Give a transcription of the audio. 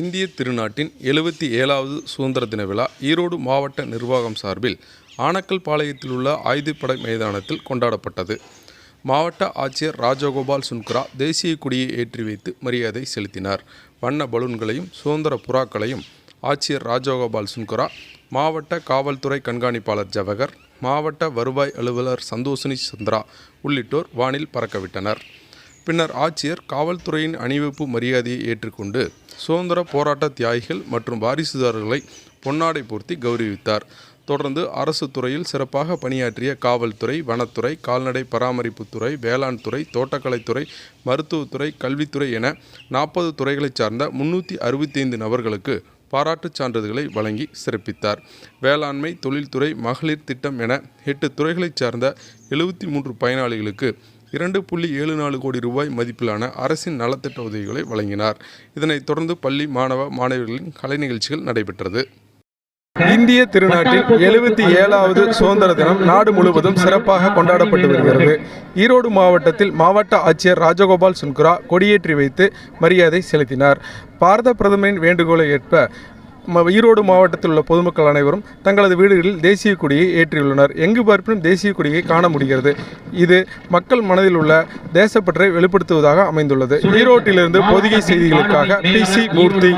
இந்திய திருநாட்டின் எழுபத்தி ஏழாவது சுதந்திர தின விழா ஈரோடு மாவட்ட நிர்வாகம் சார்பில் ஆனக்கல் பாளையத்தில் உள்ள ஆயுதப்படை மைதானத்தில் கொண்டாடப்பட்டது. மாவட்ட ஆட்சியர் ராஜகோபால் சுன்குரா தேசிய கொடியை ஏற்றி வைத்து மரியாதை செலுத்தினார். வண்ண பலூன்களையும் சுதந்திர புறாக்களையும் ஆட்சியர் ராஜகோபால் சுன்குரா மாவட்ட காவல்துறை கண்காணிப்பாளர் ஜவஹர் மாவட்ட வருவாய் அலுவலர் சந்தோஷினி சந்திரா உள்ளிட்டோர் வானில் பறக்கவிட்டனர். பின்னர் ஆட்சியர் காவல்துறையின் அணிவகுப்பு மரியாதையை ஏற்றுக்கொண்டு சுதந்திர போராட்ட தியாகிகள் மற்றும் வாரிசுதாரர்களை பொன்னாடை போர்த்தி கௌரவித்தார். தொடர்ந்து அரசு துறையில் சிறப்பாக பணியாற்றிய காவல்துறை வனத்துறை கால்நடை பராமரிப்புத்துறை வேளாண் துறை தோட்டக்கலைத்துறை மருத்துவத்துறை கல்வித்துறை என நாற்பது துறைகளைச் சார்ந்த முன்னூற்றி அறுபத்தைந்து நபர்களுக்கு பாராட்டுச் சான்றிதழ்களை வழங்கி சிறப்பித்தார். வேளாண்மை தொழில்துறை மகளிர் திட்டம் என எட்டு துறைகளைச் சார்ந்த எழுபத்தி மூன்று பயனாளிகளுக்கு இரண்டு புள்ளி ஏழு நாலு கோடி ரூபாய் மதிப்பிலான அரசின் நலத்திட்ட உதவிகளை வழங்கினார். இதனைத் தொடர்ந்து பள்ளி மாணவ மாணவிகளின் கலை நிகழ்ச்சிகள் நடைபெற்றது. இந்திய திருநாட்டில் எழுபத்தி ஏழாவது சுதந்திர தினம் நாடு முழுவதும் சிறப்பாக கொண்டாடப்பட்டு வருகிறது. ஈரோடு மாவட்டத்தில் மாவட்ட ஆட்சியர் ராஜகோபால் சுன்குரா கொடியேற்றி வைத்து மரியாதை செலுத்தினார். பாரத பிரதமரின் வேண்டுகோளை ஏற்ப ஈரோடு மாவட்டத்தில் உள்ள பொதுமக்கள் அனைவரும் தங்களது வீடுகளில் தேசிய கொடியை ஏற்றியுள்ளனர். எங்கு பார்ப்பினும் தேசிய கொடியை காண முடிகிறது. இது மக்கள் மனதில் உள்ள தேசப்பற்றை வெளிப்படுத்துவதாக அமைந்துள்ளது. ஈரோட்டிலிருந்து பொதிகை செய்திகளுக்காக பி சி மூர்த்தி.